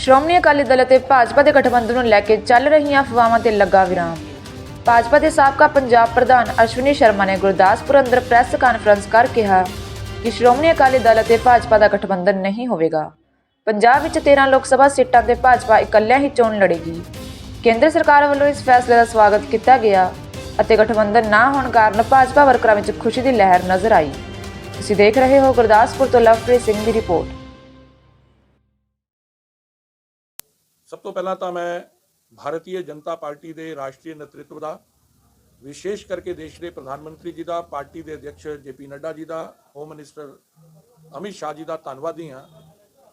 ਸ਼੍ਰੋਮਣੀ ਅਕਾਲੀ ਦਲ ਅਤੇ ਭਾਜਪਾ ਦੇ ਗਠਬੰਧਨ ਨੂੰ ਲੈ ਕੇ ਚੱਲ ਰਹੀਆਂ ਅਫਵਾਹਾਂ ਤੇ ਲੱਗਾ ਵਿਰਾਮ। ਭਾਜਪਾ ਦੇ ਸਾਬਕਾ ਪੰਜਾਬ ਪ੍ਰਧਾਨ ਅਸ਼ਵਨੀ ਸ਼ਰਮਾ ਨੇ ਗੁਰਦਾਸਪੁਰ ਅੰਦਰ ਪ੍ਰੈਸ ਕਾਨਫਰੰਸ ਕਰ ਕਿਹਾ ਕਿ ਸ਼੍ਰੋਮਣੀ ਅਕਾਲੀ ਦਲ ਅਤੇ ਭਾਜਪਾ ਦਾ ਗਠਬੰਧਨ ਨਹੀਂ ਹੋਵੇਗਾ। ਪੰਜਾਬ ਵਿੱਚ 13 ਲੋਕ ਸਭਾ ਸੀਟਾਂ ਤੇ ਭਾਜਪਾ ਇਕੱਲਿਆਂ ਹੀ ਚੋਣ ਲੜੇਗੀ। ਕੇਂਦਰ ਸਰਕਾਰ ਵੱਲੋਂ ਇਸ ਫੈਸਲੇ ਦਾ ਸਵਾਗਤ ਕੀਤਾ ਗਿਆ ਅਤੇ ਗਠਬੰਧਨ ਨਾ ਹੋਣ ਕਾਰਨ ਭਾਜਪਾ ਵਰਕਰਾਂ ਵਿੱਚ ਖੁਸ਼ੀ ਦੀ ਲਹਿਰ ਨਜ਼ਰ ਆਈ। ਤੁਸੀਂ ਦੇਖ ਰਹੇ ਹੋ ਗੁਰਦਾਸਪੁਰ ਤੋਂ ਲਵਪ੍ਰੀਤ ਸਿੰਘ ਦੀ ਰਿਪੋਰਟ। ਸਭ ਤੋਂ ਪਹਿਲਾਂ ਤਾਂ ਮੈਂ ਭਾਰਤੀ ਜਨਤਾ ਪਾਰਟੀ ਦੇ ਰਾਸ਼ਟਰੀ ਨੇਤਰਤਵ ਦਾ, ਵਿਸ਼ੇਸ਼ ਕਰਕੇ ਦੇਸ਼ ਦੇ ਪ੍ਰਧਾਨ ਮੰਤਰੀ ਜੀ ਦਾ, ਪਾਰਟੀ ਦੇ ਅਧਿਕਸ਼ ਜੇਪੀ ਨੱਡਾ ਜੀ ਦਾ ਹੋਮ ਮਿਨਿਸਟਰ ਅਮਿਤ ਸ਼ਾਹ ਜੀ ਦਾ ਧੰਨਵਾਦੀ ਹਾਂ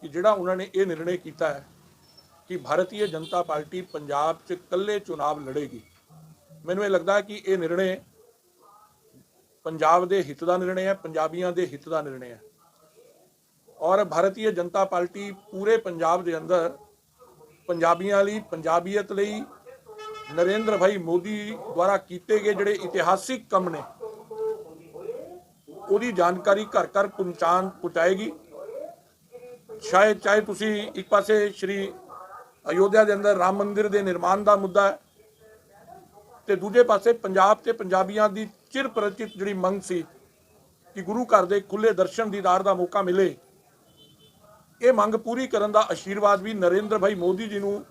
ਕਿ ਜਿਹੜਾ ਉਹਨਾਂ ਨੇ ਇਹ ਨਿਰਣੇ ਕੀਤਾ ਹੈ ਕਿ ਭਾਰਤੀ ਜਨਤਾ ਪਾਰਟੀ ਪੰਜਾਬ 'ਚ ਇਕੱਲੇ ਚੁਣਾਵ ਲੜੇਗੀ। ਮੈਨੂੰ ਇਹ ਲੱਗਦਾ ਕਿ ਇਹ ਨਿਰਣੇ ਪੰਜਾਬ ਦੇ ਹਿੱਤ ਦਾ ਨਿਰਣੇ ਹੈ, ਪੰਜਾਬੀਆਂ ਦੇ ਹਿੱਤ ਦਾ ਨਿਰਣੇ ਹੈ। ਔਰ ਭਾਰਤੀ ਜਨਤਾ ਪਾਰਟੀ ਪੂਰੇ ਪੰਜਾਬ ਦੇ ਅੰਦਰ ਪੰਜਾਬੀਆਂ ਲਈ, ਪੰਜਾਬੀਅਤ ਲਈ ਨਰਿੰਦਰ ਭਾਈ ਮੋਦੀ ਦੁਆਰਾ ਕੀਤੇ ਗਏ ਜਿਹੜੇ ਇਤਿਹਾਸਿਕ ਕੰਮ ਨੇ, ਉਹਦੀ ਜਾਣਕਾਰੀ ਘਰ ਘਰ ਪਹੁੰਚਾਣ ਪਹੁੰਚਾਏਗੀ। ਸ਼ਾਇਦ, ਚਾਹੇ ਤੁਸੀਂ ਇੱਕ ਪਾਸੇ ਸ਼੍ਰੀ ਅਯੋਧਿਆ ਦੇ ਅੰਦਰ ਰਾਮ ਮੰਦਿਰ ਦੇ ਨਿਰਮਾਣ ਦਾ ਮੁੱਦਾ ਹੈ ਤੇ ਦੂਜੇ ਪਾਸੇ ਪੰਜਾਬ ਤੇ ਪੰਜਾਬੀਆਂ ਦੀ ਚਿਰ ਪ੍ਰਚਿਤ ਜਿਹੜੀ ਮੰਗ ਸੀ ਕਿ ਗੁਰੂ ਘਰ ਦੇ ਖੁੱਲੇ ਦਰਸ਼ਨ ਦੀਦਾਰ ਦਾ ਮੌਕਾ ਮਿਲੇ ਇਹ ਮੰਗ ਪੂਰੀ ਕਰਨ ਦਾ ਆਸ਼ੀਰਵਾਦ ਵੀ ਨਰਿੰਦਰ ਭਾਈ ਮੋਦੀ ਜੀ ਨੂੰ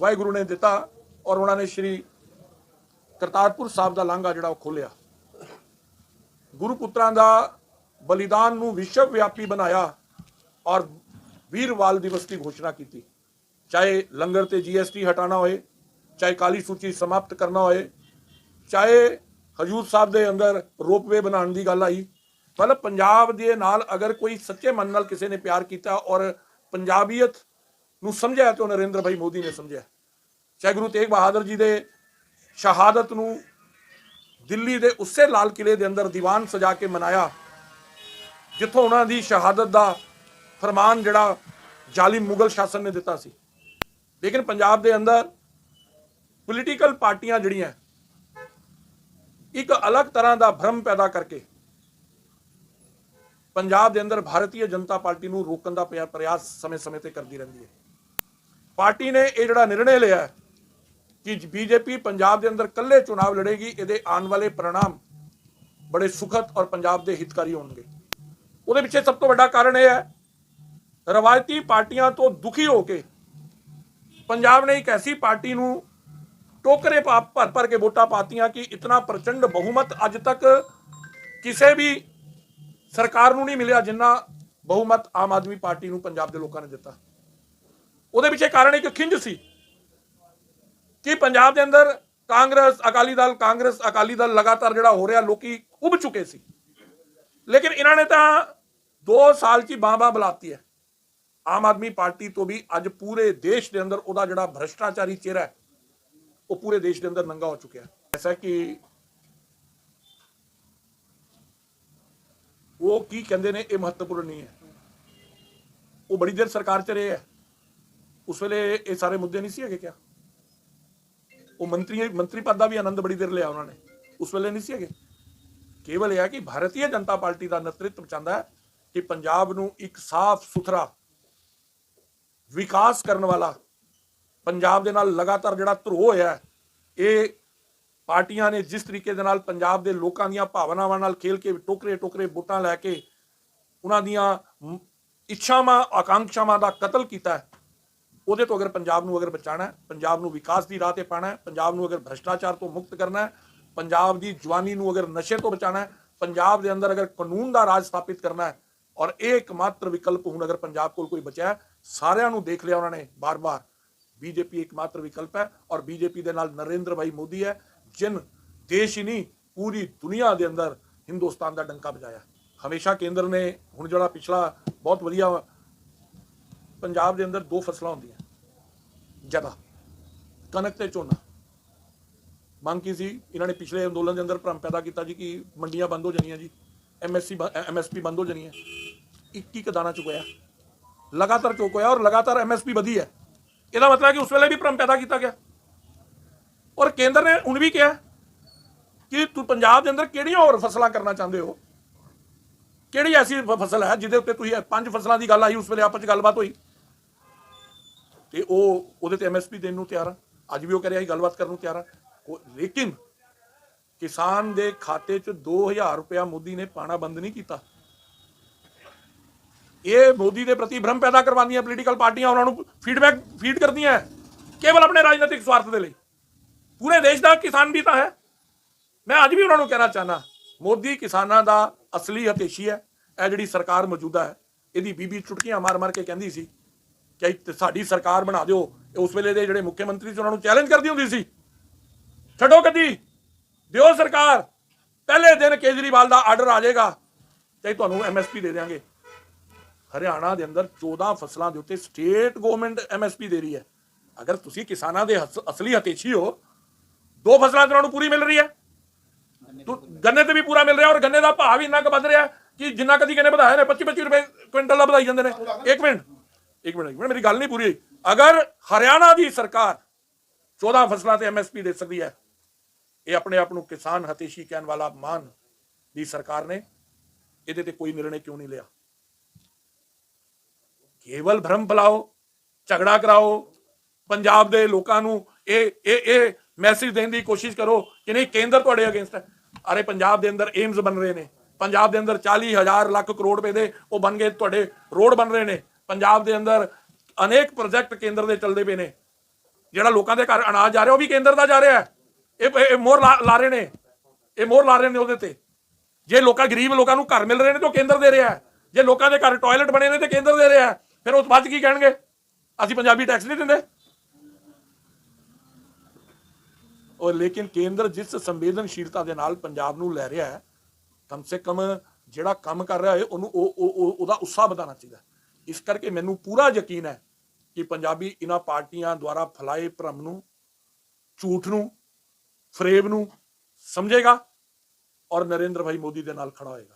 ਵਾਹਿਗੁਰੂ ਨੇ ਦਿੱਤਾ ਔਰ ਉਹਨਾਂ ਨੇ ਸ਼੍ਰੀ ਕਰਤਾਰਪੁਰ ਸਾਹਿਬ ਦਾ ਲਾਂਘਾ ਜਿਹੜਾ ਉਹ ਖੋਲਿਆ ਗੁਰੂ ਪੁੱਤਰਾਂ ਦਾ ਬਲੀਦਾਨ ਨੂੰ ਵਿਸ਼ਵ ਵਿਆਪੀ ਬਣਾਇਆ ਔਰ ਵੀਰਵਾਲ ਦਿਵਸ ਦੀ ਘੋਸ਼ਣਾ ਕੀਤੀ। ਚਾਹੇ ਲੰਗਰ ਤੇ ਜੀਐਸਟੀ ਹਟਾਣਾ ਹੋਏ, ਚਾਹੇ ਕਾਲੀ ਸੂਚੀ ਸਮਾਪਤ ਕਰਨਾ ਹੋਏ, ਚਾਹੇ ਹਜੂਰ ਸਾਹਿਬ ਦੇ ਅੰਦਰ ਰੋਪਵੇ ਬਣਾਉਣ ਦੀ ਗੱਲ ਆਈ ਮਤਲਬ ਪੰਜਾਬ ਦੇ ਨਾਲ ਅਗਰ ਕੋਈ ਸੱਚੇ ਮਨ ਨਾਲ ਕਿਸੇ ਨੇ ਪਿਆਰ ਕੀਤਾ ਔਰ ਪੰਜਾਬੀਅਤ ਨੂੰ ਸਮਝਿਆ ਤੇ ਉਹ ਨਰਿੰਦਰ ਭਾਈ ਮੋਦੀ ਨੇ ਸਮਝਿਆ। ਚਾਹੇ ਗੁਰੂ ਤੇਗ ਬਹਾਦਰ ਜੀ ਦੇ ਸ਼ਹਾਦਤ ਨੂੰ ਦਿੱਲੀ ਦੇ ਉਸੇ ਲਾਲ ਕਿਲੇ ਦੇ ਅੰਦਰ ਦੀਵਾਨ ਸਜਾ ਕੇ ਮਨਾਇਆ, ਜਿੱਥੋਂ ਉਹਨਾਂ ਦੀ ਸ਼ਹਾਦਤ ਦਾ ਫਰਮਾਨ ਜਿਹੜਾ ਜ਼ਾਲਿਮ ਮੁਗਲ ਸ਼ਾਸਨ ਨੇ ਦਿੱਤਾ ਸੀ। ਲੇਕਿਨ ਪੰਜਾਬ ਦੇ ਅੰਦਰ ਪੋਲੀਟੀਕਲ ਪਾਰਟੀਆਂ ਜਿਹੜੀਆਂ, ਇੱਕ ਅਲੱਗ ਤਰ੍ਹਾਂ ਦਾ ਭਰਮ ਪੈਦਾ ਕਰਕੇ ਪੰਜਾਬ ਦੇ ਅੰਦਰ ਭਾਰਤੀ ਜਨਤਾ ਪਾਰਟੀ ਨੂੰ ਰੋਕਣ ਦਾ ਪ੍ਰਯਾਸ ਸਮੇਂ-ਸਮੇਂ ਤੇ ਕਰਦੀ ਰਹਿੰਦੀ ਹੈ। ਪਾਰਟੀ ਨੇ ਇਹ ਜਿਹੜਾ ਨਿਰਣੇ ਲਿਆ ਕਿ ਬੀਜੇਪੀ ਪੰਜਾਬ ਦੇ ਅੰਦਰ ਇਕੱਲੇ ਚੋਣਾਂ ਲੜੇਗੀ, ਇਹਦੇ ਆਉਣ ਵਾਲੇ ਪ੍ਰਣਾਮ ਬੜੇ ਸੁਖਤ ਔਰ ਪੰਜਾਬ ਦੇ ਹਿਤਕਾਰੀ ਹੋਣਗੇ। ਉਹਦੇ ਪਿੱਛੇ ਸਭ ਤੋਂ ਵੱਡਾ ਕਾਰਨ ਇਹ ਹੈ, ਰਵਾਇਤੀ ਪਾਰਟੀਆਂ ਤੋਂ ਦੁਖੀ ਹੋ ਕੇ ਪੰਜਾਬ ਨੇ ਇੱਕ ਐਸੀ ਪਾਰਟੀ ਨੂੰ ਟੋਕਰੇ ਪਾ ਭਰ ਭਰ ਕੇ ਵੋਟਾਂ ਪਾਤੀਆਂ ਕਿ ਇਤਨਾ ਪ੍ਰਚੰਡ ਬਹੁਮਤ ਅੱਜ ਤੱਕ ਕਿਸੇ ਵੀ ਸਰਕਾਰ ਨੂੰ ਨਹੀਂ ਮਿਲਿਆ ਜਿੰਨਾ ਬਹੁਮਤ ਆਮ ਆਦਮੀ ਪਾਰਟੀ ਨੂੰ ਪੰਜਾਬ ਦੇ ਲੋਕਾਂ ਨੇ ਦਿੱਤਾ। ਉਹਦੇ ਪਿੱਛੇ ਕਾਰਨ ਇੱਕ ਖਿੰਜ ਸੀ ਕਿ ਪੰਜਾਬ ਦੇ ਅੰਦਰ ਕਾਂਗਰਸ, ਅਕਾਲੀ ਦਲ, ਕਾਂਗਰਸ, ਅਕਾਲੀ ਦਲ ਲਗਾਤਾਰ ਜਿਹੜਾ ਹੋ ਰਿਹਾ, ਲੋਕੀ ਉਬ ਚੁੱਕੇ ਸੀ। ਲੇਕਿਨ ਇਹਨਾਂ ਨੇ ਤਾਂ 2 ਸਾਲ ਚ ਹੀ ਬਾਂਬਾ ਬੁਲਾਤੀ ਹੈ। ਆਮ ਆਦਮੀ ਪਾਰਟੀ ਤੋਂ ਵੀ ਅੱਜ ਪੂਰੇ ਦੇਸ਼ ਦੇ ਅੰਦਰ ਉਹਦਾ ਜਿਹੜਾ ਭ੍ਰਸ਼ਟਾਚਾਰੀ ਚਿਹਰਾ ਹੈ, ਉਹ ਪੂਰੇ ਦੇਸ਼ ਦੇ ਅੰਦਰ ਨੰਗਾ ਹੋ ਚੁੱਕਿਆ ਐਸਾ ਕਿ ਉਹ ਕੀ ਕਹਿੰਦੇ ਨੇ, ਇਹ ਮਹੱਤਵਪੂਰਨ ਨਹੀਂ ਹੈ। ਉਹ ਬੜੀ ਦੇਰ ਸਰਕਾਰ ਚ ਰਹੇ ਹੈ। ਉਸ ਵੇਲੇ ਇਹ ਸਾਰੇ ਮੁੱਦੇ ਨਹੀਂ ਸੀ ਹੈਗੇ ਕਿਆ? ਉਹ ਮੰਤਰੀ ਮੰਤਰੀ ਪਦ ਦਾ ਵੀ ਆਨੰਦ ਬੜੀ ਦੇਰ ਲਿਆ ਉਹਨਾਂ ਨੇ। ਉਸ ਵੇਲੇ ਨਹੀਂ ਸੀ ਹੈਗੇ। ਕੇਵਲ ਇਹ ਹੈ ਕਿ ਭਾਰਤੀ ਜਨਤਾ ਪਾਰਟੀ ਦਾ ਨੇਤਰਤਵ ਚਾਹੁੰਦਾ ਹੈ ਕਿ ਪੰਜਾਬ ਨੂੰ ਇੱਕ ਸਾਫ਼ ਸੁਥਰਾ, ਵਿਕਾਸ ਕਰਨ ਵਾਲਾ, ਪੰਜਾਬ ਦੇ ਨਾਲ ਲਗਾਤਾਰ ਜਿਹੜਾ ਧਰੋ ਹੋਇਆ ਇਹ ਪਾਰਟੀਆਂ ਨੇ ਜਿਸ ਤਰੀਕੇ ਦੇ ਨਾਲ ਪੰਜਾਬ ਦੇ ਲੋਕਾਂ ਦੀਆਂ ਭਾਵਨਾਵਾਂ ਨਾਲ ਖੇਲ ਕੇ ਟੋਕਰੇ ਟੋਕਰੇ ਵੋਟਾਂ ਲੈ ਕੇ ਉਹਨਾਂ ਦੀਆਂ ਇੱਛਾਵਾਂ ਆਕਾਂਖਸ਼ਾਵਾਂ ਦਾ ਕਤਲ ਕੀਤਾ ਹੈ, ਉਹਦੇ ਤੋਂ ਅਗਰ ਪੰਜਾਬ ਨੂੰ ਅਗਰ ਬਚਾਣਾ ਹੈ, ਪੰਜਾਬ ਨੂੰ ਵਿਕਾਸ ਦੀ ਰਾਹ ਤੇ ਪਾਣਾ ਹੈ, ਪੰਜਾਬ ਨੂੰ ਅਗਰ ਭ੍ਰਸ਼ਟਾਚਾਰ ਤੋਂ ਮੁਕਤ ਕਰਨਾ ਹੈ, ਪੰਜਾਬ ਦੀ ਜਵਾਨੀ ਨੂੰ ਅਗਰ ਨਸ਼ੇ ਤੋਂ ਬਚਾਣਾ ਹੈ, ਪੰਜਾਬ ਦੇ ਅੰਦਰ ਅਗਰ ਕਾਨੂੰਨ ਦਾ ਰਾਜ ਸਥਾਪਿਤ ਕਰਨਾ ਹੈ ਔਰ ਇਹ ਇੱਕਮਾਤਰ ਵਿਕਲਪ ਹੁਣ ਅਗਰ ਪੰਜਾਬ ਕੋਲ ਕੋਈ ਬਚਿਆ ਸਾਰਿਆਂ ਨੂੰ ਦੇਖ ਲਿਆ ਉਹਨਾਂ ਨੇ ਬਾਰ-ਬਾਰ। ਬੀਜੇਪੀ ਇੱਕਮਾਤਰ ਵਿਕਲਪ ਹੈ ਔਰ ਬੀਜੇਪੀ ਦੇ ਨਾਲ ਨਰਿੰਦਰ ਭਾਈ ਮੋਦੀ ਹੈ ਜਿਨ ਦੇਸ਼ ਹੀ ਨਹੀਂ, ਪੂਰੀ ਦੁਨੀਆ ਦੇ ਅੰਦਰ ਹਿੰਦੁਸਤਾਨ ਦਾ ਡੰਕਾ ਵਜਾਇਆ। ਹਮੇਸ਼ਾ ਕੇਂਦਰ ਨੇ, ਹੁਣ ਜਿਹੜਾ ਪਿਛਲਾ ਬਹੁਤ ਵਧੀਆ ਪੰਜਾਬ ਦੇ ਅੰਦਰ ਦੋ ਫਸਲਾਂ ਹੁੰਦੀਆਂ। ਜਦਾ ਕਣਕ ਤੇ ਝੋਨਾ। ਮੰਗ ਕੀ ਸੀ, ਇਹਨਾਂ ਨੇ ਪਿਛਲੇ ਅੰਦੋਲਨ ਦੇ ਅੰਦਰ ਭਰਮ ਪੈਦਾ ਕੀਤਾ ਜੀ ਕਿ ਮੰਡੀਆਂ ਬੰਦ ਹੋ ਜਾਣੀਆਂ ਜੀ ਐਮਐਸਸੀ ਐਮਐਸਪੀ ਬੰਦ ਹੋ ਜਾਣੀ ਹੈ 21 ਇੱਕ ਦਾਣਾ ਚੁਕਾਇਆ ਲਗਾਤਾਰ ਚੁਕਾਇਆ ਔਰ ਲਗਾਤਾਰ ਐਮਐਸਪੀ ਵਧੀ ਹੈ। ਇਹਦਾ ਮਤਲਬ ਹੈ ਕਿ ਉਸ ਵੇਲੇ ਵੀ ਭਰਮ ਪੈਦਾ ਕੀਤਾ ਗਿਆ। ਔਰ ਕੇਂਦਰ ਨੇ ਹੁਣ ਵੀ ਕਿਹਾ ਕਿ ਤੂੰ ਪੰਜਾਬ ਦੇ ਅੰਦਰ ਕਿਹੜੀਆਂ ਹੋਰ ਫਸਲਾਂ ਕਰਨਾ ਚਾਹੁੰਦੇ ਹੋ? ਕਿਹੜੀ ਐਸੀ ਫਸਲ ਹੈ ਜਿਹਦੇ ਉੱਤੇ ਤੁਸੀਂ ਪੰਜ ਫਸਲਾਂ ਦੀ ਗੱਲ ਆਈ, ਉਸ ਵੇਲੇ ਆਪਸ ਚ ਗੱਲਬਾਤ ਹੋਈ? ਤੇ ਉਹ, ਉਹਦੇ ਤੇ ਐਮਐਸਪੀ ਦੇਣ ਨੂੰ ਤਿਆਰ ਆ। ਅੱਜ ਵੀ ਉਹ ਕਹਿ ਰਿਹਾ ਸੀ ਗੱਲਬਾਤ ਕਰਨ ਨੂੰ ਤਿਆਰ ਆ। ਕੋ- ਲੇਕਿਨ ਕਿਸਾਨ ਦੇ ਖਾਤੇ 'ਚ 2000 ਰੁਪਇਆ ਮੋਦੀ ਨੇ ਪਾਣਾ ਬੰਦ ਨਹੀਂ ਕੀਤਾ। ਇਹ ਮੋਦੀ ਦੇ ਪ੍ਰਤੀ ਭ੍ਰਮ ਪੈਦਾ ਕਰਵਾਉਂਦੀਆਂ ਪੋਲੀਟੀਕਲ ਪਾਰਟੀਆਂ, ਉਹਨਾਂ ਨੂੰ ਫੀਡਬੈਕ ਫੀਡ ਕਰਦੀਆਂ। ਕੇਵਲ ਆਪਣੇ ਰਾਜਨੀਤਿਕ ਸਵਾਰਥ ਦੇ ਲਈ। ਪੂਰੇ ਦੇਸ਼ ਦਾ ਕਿਸਾਨ ਵੀ ਤਾਂ ਹੈ। ਮੈਂ ਅੱਜ ਵੀ ਉਹਨਾਂ ਨੂੰ ਕਹਿਣਾ ਚਾਹਨਾ ਮੋਦੀ ਕਿਸਾਨਾਂ ਦਾ ਅਸਲੀ ਹਤੇਸ਼ੀ ਹੈ, ਇਹ ਜਿਹੜੀ ਸਰਕਾਰ ਮੌਜੂਦਾ ਹੈ, ਇਹਦੀ ਬੀਬੀ ਚੁਟਕੀਆਂ ਮਾਰ ਮਾਰ ਕੇ ਕਹਿੰਦੀ ਸੀ ਕਿ ਸਾਡੀ ਸਰਕਾਰ ਬਣਾ ਦਿਓ ਉਸ ਵੇਲੇ ਦੇ ਜਿਹੜੇ ਮੁੱਖ ਮੰਤਰੀ ਸੀ, ਉਹਨਾਂ ਨੂੰ ਚੈਲੰਜ ਕਰਦੀ ਹੁੰਦੀ ਸੀ। ਛੱਡੋ ਕਦੀ ਦਿਓ ਸਰਕਾਰ, ਪਹਿਲੇ ਦਿਨ ਕੇਜਰੀਵਾਲ ਦਾ ਆਰਡਰ ਆ ਜਾਏਗਾ ਤੇ ਤੁਹਾਨੂੰ ਐਮਐਸਪੀ ਦੇ ਦੇਵਾਂਗੇ ਹਰਿਆਣਾ ਦੇ ਅੰਦਰ 14 ਫਸਲਾਂ ਦੇ ਉੱਤੇ ਸਟੇਟ ਗਵਰਨਮੈਂਟ ਐਮਐਸਪੀ ਦੇ ਰਹੀ ਹੈ। ਅਗਰ ਤੁਸੀਂ ਕਿਸਾਨਾਂ ਦੇ ਅਸਲੀ ਹਤੇਸ਼ੀ ਹੋ ਦੋ ਫਸਲਾਂ ਤੇ ਉਹਨਾਂ ਨੂੰ ਪੂਰੀ ਮਿਲ ਰਹੀ ਹੈ। ਗੰਨੇ ਤੇ ਵੀ ਪੂਰਾ ਮਿਲ ਰਿਹਾ ਔਰ ਗੰਨੇ ਦਾ ਭਾਅ ਵੀ ਇੰਨਾ ਕੁ ਵੱਧ ਰਿਹਾ ਕਿ ਜਿੰਨਾ ਕਦੀ ਕਹਿੰਦੇ ਵਧਾਇਆ ਨੇ 25 25 ਰੁਪਏ ਕੁਇੰਟਲ ਦਾ ਵਧਾਈ ਜਾਂਦੇ ਨੇ। ਇੱਕ ਮਿੰਟ ਇੱਕ ਮਿੰਟ ਇੱਕ ਮਿੰਟ, ਮੇਰੀ ਗੱਲ ਨਹੀਂ ਪੂਰੀ ਅਗਰ ਹਰਿਆਣਾ ਦੀ ਸਰਕਾਰ 14 ਫਸਲਾਂ ਤੇ ਐਮਐਸਪੀ ਦੇ ਸਕਦੀ ਹੈ, ਇਹ ਆਪਣੇ ਆਪ ਨੂੰ ਕਿਸਾਨ ਹਤੇਸ਼ੀ ਕਹਿਣ ਵਾਲਾ ਮਾਨ ਦੀ ਸਰਕਾਰ ਨੇ, ਇਹਦੇ ਤੇ ਕੋਈ ਨਿਰਣੇ ਕਿਉਂ ਨਹੀਂ ਲਿਆ? ਕੇਵਲ ਭ੍ਰਮ ਫੈਲਾਓ, ਝਗੜਾ ਕਰਾਓ, ਪੰਜਾਬ ਦੇ ਲੋਕਾਂ ਨੂੰ ਇਹ ਇਹ ਇਹ ਮੈਸੇਜ ਦੇਣ ਦੀ ਕੋਸ਼ਿਸ਼ ਕਰੋ ਕਿ ਨਹੀਂ, ਕੇਂਦਰ ਤੁਹਾਡੇ ਅਗੇਂਸਟ ਹੈ। ਅਰੇ ਪੰਜਾਬ ਦੇ ਅੰਦਰ ਏਮਜ਼ ਬਣ ਰਹੇ ਨੇ। ਪੰਜਾਬ ਦੇ ਅੰਦਰ 40000 ਲੱਖ ਕਰੋੜ ਰੁਪਏ ਦੇ ਉਹ ਬਣ ਗਏ, ਤੁਹਾਡੇ ਰੋਡ ਬਣ ਰਹੇ ਨੇ। ਪੰਜਾਬ ਦੇ ਅੰਦਰ ਅਨੇਕ ਪ੍ਰੋਜੈਕਟ ਕੇਂਦਰ ਦੇ ਚੱਲਦੇ ਪਏ ਨੇ। ਜਿਹੜਾ ਲੋਕਾਂ ਦੇ ਘਰ ਅਨਾਜ ਜਾ ਰਿਹਾ, ਉਹ ਵੀ ਕੇਂਦਰ ਦਾ ਜਾ ਰਿਹਾ ਹੈ। ਇਹ ਮੋਹਰ ਲਾ ਲਾ ਰਹੇ ਨੇ। ਇਹ ਮੋਹਰ ਲਾ ਰਹੇ ਨੇ ਉਹਦੇ ਤੇ। ਜੇ ਲੋਕਾਂ, ਗਰੀਬ ਲੋਕਾਂ ਨੂੰ ਘਰ ਮਿਲ ਰਹੇ ਨੇ ਤਾਂ ਉਹ ਕੇਂਦਰ ਦੇ ਰਿਹਾ ਜੇ ਲੋਕਾਂ ਦੇ ਘਰ ਟਾਇਲਟ ਬਣੇ ਨੇ ਤੇ ਕੇਂਦਰ ਦੇ ਰਿਹਾ ਫਿਰ ਉਸ ਬਾਅਦ 'ਚ ਕੀ ਕਹਿਣਗੇ? ਅਸੀਂ ਪੰਜਾਬੀ ਟੈਕਸ ਨਹੀਂ ਦਿੰਦੇ। ਔਰ ਲੇਕਿਨ ਕੇਂਦਰ ਜਿਸ ਸੰਵੇਦਨਸ਼ੀਲਤਾ ਦੇ ਨਾਲ ਪੰਜਾਬ ਨੂੰ ਲੈ ਰਿਹਾ ਹੈ, ਕਮ ਸੇ ਕਮ ਜਿਹੜਾ ਕੰਮ ਕਰ ਰਿਹਾ ਹੈ, ਉਹਨੂੰ ਉਹ ਉਹਦਾ ਉਤਸ਼ਾਹ ਵਧਾਉਣਾ ਚਾਹੀਦਾ ਇਸ ਕਰਕੇ ਮੈਨੂੰ ਪੂਰਾ ਯਕੀਨ ਹੈ ਕਿ ਪੰਜਾਬੀ ਇਹਨਾਂ ਪਾਰਟੀਆਂ ਦੁਆਰਾ ਫਲਾਏ ਭਰਮ ਨੂੰ, ਝੂਠ ਨੂੰ, ਫਰੇਬ ਨੂੰ ਸਮਝੇਗਾ ਔਰ ਨਰਿੰਦਰ ਭਾਈ ਮੋਦੀ ਦੇ ਨਾਲ ਖੜਾ ਹੋਏਗਾ।